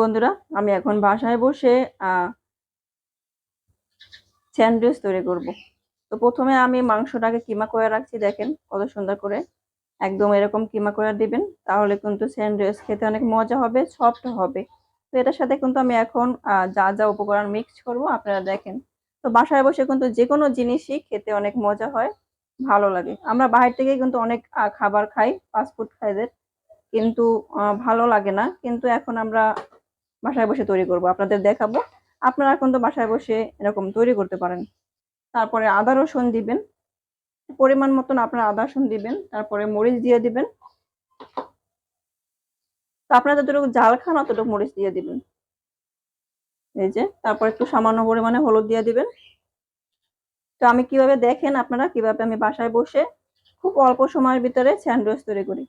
বন্ধুরা, আমি এখন বাসায় বসে স্যান্ডউইচ তৈরি করব। তো প্রথমে আমি মাংসটাকে কিমা করে রাখছি, দেখেন কত সুন্দর করে। একদম এরকম কিমা করে দিবেন, তাহলে কিন্তু স্যান্ডউইচ খেতে অনেক মজা হবে, সফট হবে। তো এটার সাথে কিন্তু আমি এখন যা যা উপকরণ মিক্স করব, আপনারা দেখেন। তো বাসায় বসে কিন্তু যে কোনো জিনিসই খেতে অনেক মজা হয়, ভালো লাগে। আমরা বাইরে থেকে কিন্তু অনেক খাবার খাই ফাস্টফুড খাইদের। কিন্তু ভালো লাগে না। কিন্তু এখন আমরা বাসায় বসে তৈরি করব। আপনাদের দেখাবো। আপনারা এখন তো বাসায় বসে এরকম তৈরি করতে পারেন। তারপরে আদা, রসুন দিবেন। পরিমাণ মতন আপনারা আদা, রসুন দিবেন। তারপরে মরিচ দিয়ে দিবেন। তো আপনারা যতটুকু জাল খান, অতটুকু মরিচ দিয়ে দিবেন। এই যে, তারপর একটু সামান্য পরিমাণে হলুদ দিয়ে দিবেন। তো আমি কীভাবে দেখেন আপনারা? কীভাবে আমি বাসায় বসে খুব অল্প সময়ের ভিতরে স্যান্ডউইচ তৈরি করি?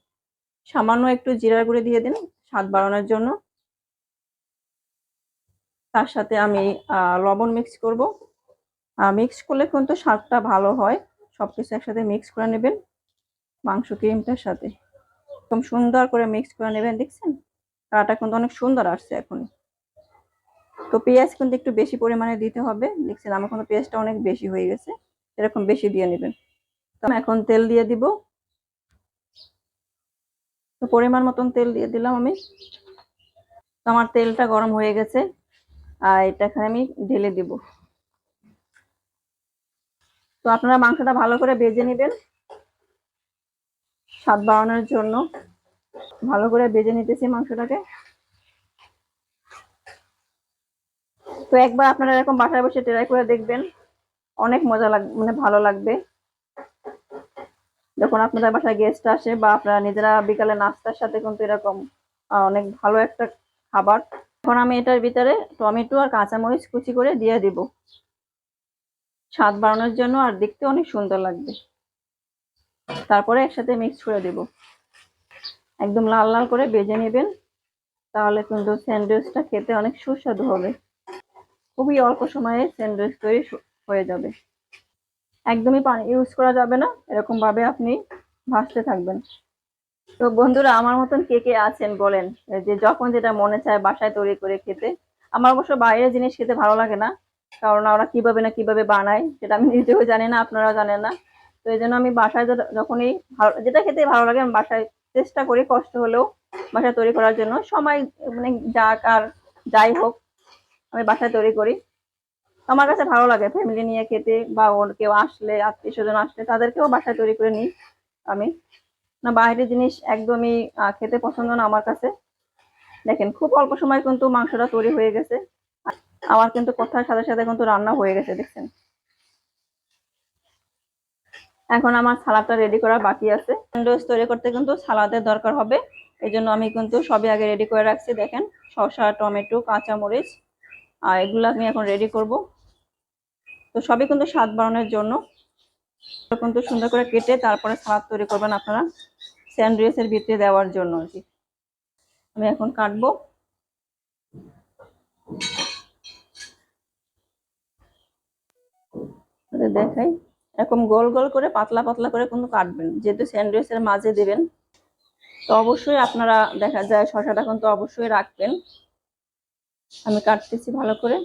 সামান্য একটু জিরার গুঁড়ি দিয়ে দিন স্বাদ বাড়ানোর জন্য। তার সাথে আমি লবণ মিক্স করব। মিক্স করলে কিন্তু স্বাদটা ভালো হয়। সব কিছু একসাথে মিক্স করে নেবেন মাংস ক্রিমটার সাথে। একদম সুন্দর করে মিক্স করে নেবেন, দেখছেন? কাটা কিন্তু অনেক সুন্দর আসছে এখন তো পেঁয়াজ কিন্তু একটু বেশি পরিমাণে দিতে হবে, দেখছেন? আমার কিন্তু পেঁয়াজটা অনেক বেশি হয়ে গেছে, এরকম বেশি দিয়ে নেবেন। তো এখন তেল দিয়ে দিব। তো পরিমাণ মতন তেল দিয়ে দিলাম আমি। তো আমার তেলটা গরম হয়ে গেছে, আর এটা এখানে আমি ঢেলে দিব। তো আপনারা মাংসটা ভালো করে ভেজে নেবেন, স্বাদ বাড়ানোর জন্য। ভালো করে ভেজে নিতেছি মাংসটাকে। তো একবার আপনারা এরকম বাসায় বসে ট্রাই করে দেখবেন, অনেক মজা লাগ মানে ভালো লাগবে। যখন আপনাদের বাসায় গেস্ট আসে বা আপনারা নিজেরা বিকালে নাস্তার সাথে কিন্তু এরকম অনেক ভালো একটা খাবার, এখন আমি এটার ভিতরে টমেটো আর কাঁচামরিচ কুচি করে দিয়ে দিব। স্বাদ বাড়ানোর জন্য আর দেখতে অনেক সুন্দর লাগবে। তারপরে একসাথে মিক্স করে দেব। একদম লাল লাল করে বেজে নেবেন, তাহলে কিন্তু স্যান্ডউইচটা খেতে অনেক সুস্বাদু হবে। খুবই অল্প সময়ে স্যান্ডউইচ তৈরি হয়ে যাবে। একদমই পানি ইউজ করা যাবে না। এরকম ভাবে আপনি ভাসতে থাকবেন। তো বন্ধুরা, আমার মতন কে কে আছেন বলেন? যে যখন যেটা মনে চায় বাসায় তৈরি করে খেতে। আমার অবশ্য বাইরের জিনিস খেতে ভালো লাগে না, কারণ ওরা কীভাবে না কীভাবে বানায়, সেটা আমি নিজেও জানি না, আপনারাও জানেন না। তো এই জন্য আমি বাসায় যখনই ভালো, যেটা খেতে ভালো লাগে, আমি বাসায় চেষ্টা করি কষ্ট হলেও বাসায় তৈরি করার জন্য। সময় মানে যাক আর যাই হোক, আমি বাসায় তৈরি করি। আমার কাছে ভালো লাগে ফ্যামিলি নিয়ে খেতে বা ওর কেউ আসলে আত্মীয় স্বজন আসলে তাদেরকেও বাসায় তৈরি করে নিই আমি। না, বাইরের জিনিস একদমই খেতে পছন্দ না আমার কাছে। দেখেন, খুব অল্প সময় কিন্তু মাংসটা তৈরি হয়ে গেছে। আমার কিন্তু কথার সাথে সাথে কিন্তু রান্না হয়ে গেছে, দেখছেন? এখন আমার সালাদটা রেডি করা বাকি আছে। স্যান্ডউইচ তৈরি করতে কিন্তু সালাদের দরকার হবে। এই জন্য আমি কিন্তু সবই আগে রেডি করে রাখছি, দেখেন? শসা, টমেটো, কাঁচামরিচ আর এগুলো আমি এখন রেডি করব। তো সবই কিন্তু স্বাদ বাড়ানোর জন্য। কিন্তু সুন্দর করে কেটে তারপরে সালাদ তৈরি করবেন আপনারা স্যান্ডউইচের ভিতরে দেওয়ার জন্য আর কি। আমি এখন কাটবো। দেখাই। এরকম গোল গোল করে পাতলা পাতলা করে কিন্তু কাটবেন। যেহেতু স্যান্ডউইচের মাঝে দেবেন, তো অবশ্যই আপনারা দেখা যায় শশাটা কিন্তু অবশ্যই রাখবেন। আমি কাটতেছি ভালো করে।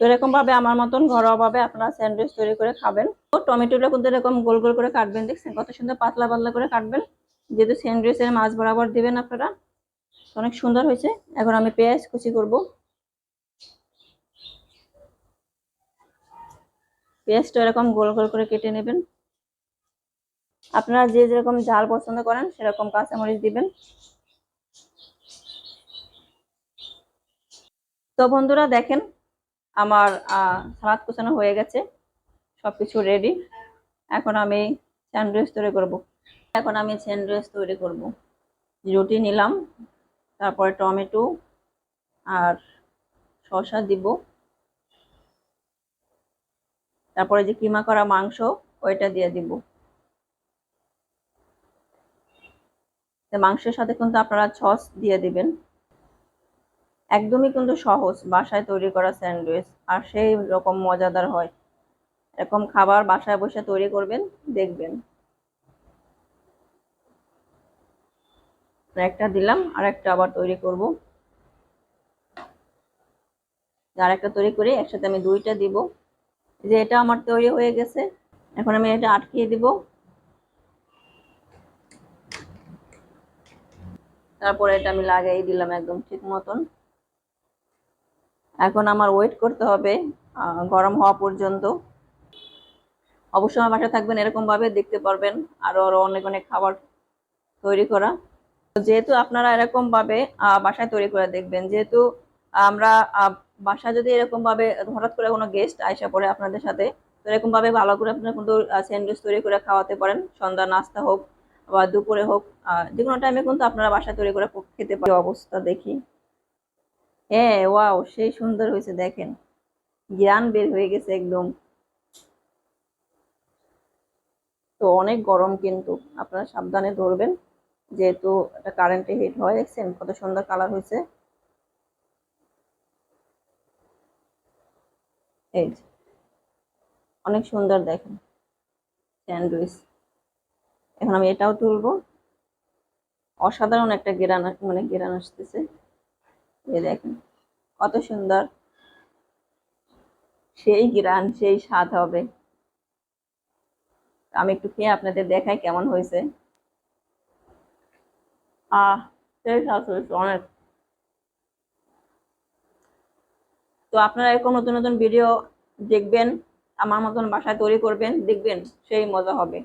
তো এরকম ভাবে আমার মতন ঘরোয়া ভাবে আপনারা স্যান্ডউইচ তৈরি করে খাবেন। তো টমেটোটা কিন্তু এরকম গোল গোল করে কাটবেন, দেখছেন? কত সুন্দর পাতলা পাতলা করে কাটবেন। যেহেতু স্যান্ডউইচের মাছ বরাবর দিবেন আপনারা অনেক সুন্দর হয়েছে। এখন আমি পেঁয়াজ কুচি করব। পেঁয়াজটা এরকম গোল গোল করে কেটে নেবেন। আপনারা যে যেরকম ঝাল পছন্দ করেন, সেরকম কাঁচামরিচ দিবেন। তো বন্ধুরা দেখেন আমার সালাদ কুচানো হয়ে গেছে। সবকিছু রেডি এখন আমি স্যান্ডউইচ তৈরি করব। এখন আমি স্যান্ডউইচ তৈরি করব। রুটি নিলাম, তারপরে টমেটো আর শসা দিব। তারপরে যে কিমা করা মাংস, ওইটা দিয়ে দিব। মাংসের সাথে কিন্তু আপনারা সস দিয়ে দিবেন। একদমই কিন্তু সহজ বাসায় তৈরি করা স্যান্ডউইচ, আর সেই রকম মজাদার হয়। এরকম খাবার বাসায় বসে তৈরি করবেন, দেখবেন। একটা দিলাম, আর একটা আবার তৈরি করব। আর একটা তৈরি করে, একসাথে আমি দুইটা দিব। যে এটা আমার তৈরি হয়ে গেছে, এখন আমি এটা আটকিয়ে দিব। তারপরে এটা আমি লাগাই দিলাম একদম ঠিক মতন। এখন আমার ওয়েট করতে হবে গরম হওয়া পর্যন্ত। অবশ্যই আমার বাসায় থাকবেন এরকম ভাবে দেখতে পারবেন আরও আরও অনেক অনেক খাবার তৈরি করা। যেহেতু আপনারা এরকম ভাবে আহ, বাসায় তৈরি করে দেখবেন যেহেতু আমরা বাসায় যদি এরকম ভাবে হঠাৎ করে কোনো গেস্ট আইসা পড়ে আপনাদের সাথে তো এরকম ভাবে ভালো করে আপনারা কিন্তু স্যান্ডউইচ তৈরি করে খাওয়াতে পারেন সন্ধ্যা নাস্তা হোক বা দুপুরে হোক যে কোনো টাইমে কিন্তু আপনারা বাসায় তৈরি করে খেতে পারেন। অবস্থা দেখি। হ্যাঁ ওয়াও, সেই সুন্দর হয়েছে, দেখেন। জ্ঞান বের হয়ে গেছে একদম। তো অনেক গরম কিন্তু, আপনারা সাবধানে ধরবেন, যেহেতু এটা কারেন্টে হিট হয়, দেখছেন? কত সুন্দর কালার হয়েছে। এই অনেক সুন্দর দেখেন স্যান্ডউইচ এখন আমি এটাও তুলবো। অসাধারণ একটা গেরান মানে গেরান আসতেছে। এই দেখেন, কত সুন্দর। সেই গ্রান, সেই স্বাদ হবে। আমি একটু খেয়ে আপনাদের দেখাই কেমন হয়েছে। আহ, সেই স্বাদ হয়েছে অনেক। তো আপনারা এরকম নতুন নতুন ভিডিও দেখবেন, আমার মতন বাসায় তৈরি করবেন, দেখবেন সেই মজা হবে।